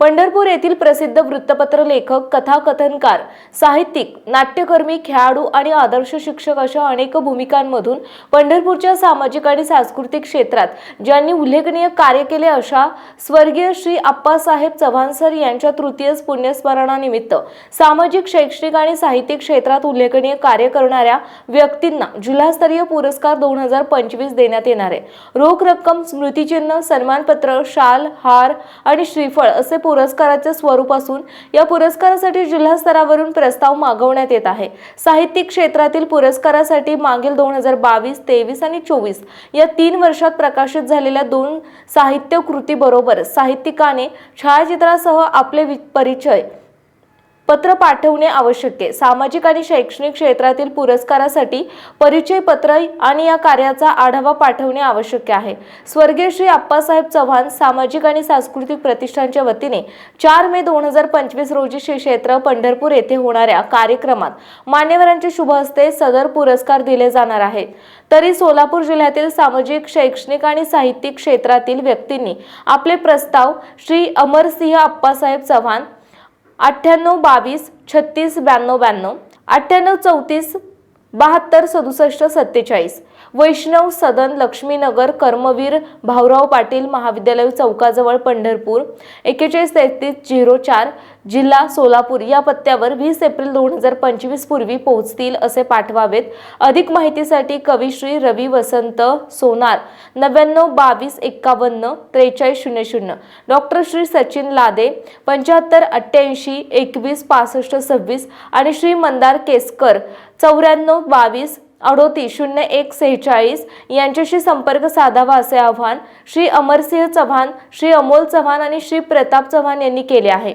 पंढरपूर येथील प्रसिद्ध वृत्तपत्र लेखक कथाकथनकार साहित्यिक नाट्यकर्मी खेळाडू आणि आदर्श शिक्षक अशा अनेक भूमिकांमधून पंढरपूरच्या सामाजिक आणि सांस्कृतिक क्षेत्रात ज्यांनी उल्लेखनीय कार्य केले अशा स्वर्गीय श्री आप्पासाहेब चव्हाण सर यांच्या तृतीय पुण्यस्मरणानिमित्त सामाजिक शैक्षणिक आणि साहित्यिक क्षेत्रात उल्लेखनीय कार्य करणाऱ्या व्यक्तींना जिल्हास्तरीय पुरस्कार दोन हजार पंचवीस देण्यात येणार आहे. रोख रक्कम स्मृतिचिन्ह सन्मानपत्र शाल हार आणि श्रीफळ असे पुरस्काराचे स्वरूप असून या पुरस्कारासाठी जिल्हा स्तरावरून प्रस्ताव मागवण्यात येत आहे. साहित्यिक क्षेत्रातील पुरस्कारासाठी मागील दोन हजार बावीस तेवीस आणि चोवीस या तीन वर्षात प्रकाशित झालेल्या दोन साहित्य कृतीबरोबर साहित्यिकाने छायाचित्रासह आपले वि- परिचय पत्र पाठवणे आवश्यक आहे. सामाजिक आणि शैक्षणिक क्षेत्रातील पुरस्कारासाठी परिचय पत्र आणि या कार्याचा आढावा पाठवणे आवश्यक आहे. स्वर्गीय श्री आप्पासाहेब चव्हाण सामाजिक आणि सांस्कृतिक प्रतिष्ठानच्या वतीने चार मे दोन हजार पंचवीस रोजी श्री क्षेत्र पंढरपूर येथे होणाऱ्या कार्यक्रमात मान्यवरांचे शुभ हस्ते सदर पुरस्कार दिले जाणार आहेत. तरी सोलापूर जिल्ह्यातील सामाजिक शैक्षणिक आणि साहित्यिक क्षेत्रातील व्यक्तींनी आपले प्रस्ताव श्री अमरसिंह आप्पासाहेब चव्हाण अठ्ठ्याण्णव बावीस छत्तीस ब्याण्णव ब्याण्णव अठ्ठ्याण्णव चौतीस बहात्तर सदुसष्ट सत्तेचाळीस वैष्णव सदन लक्ष्मीनगर कर्मवीर भाऊराव पाटील महाविद्यालय चौकाजवळ पंढरपूर एक्केचाळीस तेहतीस झिरो चार जिल्हा सोलापूर या पत्त्यावर वीस एप्रिल दोन हजार पंचवीस पूर्वी पोहोचतील असे पाठवावेत. अधिक माहितीसाठी कविश्री रवी वसंत सोनार नव्याण्णव बावीस एक्कावन्न त्रेचाळीस शून्य शून्य. डॉक्टर श्री सचिन लादे पंच्याहत्तर अठ्ठ्याऐंशी एकवीस पासष्ट सव्वीस आणि श्री मंदार केसकर चौऱ्याण्णव बावीस अडोतीस शून्य एक सेहेचाळीस यांच्याशी संपर्क साधावा असे आव्हान श्री अमरसिंह चव्हाण श्री अमोल चव्हाण आणि श्री प्रताप चव्हाण यांनी केले आहे.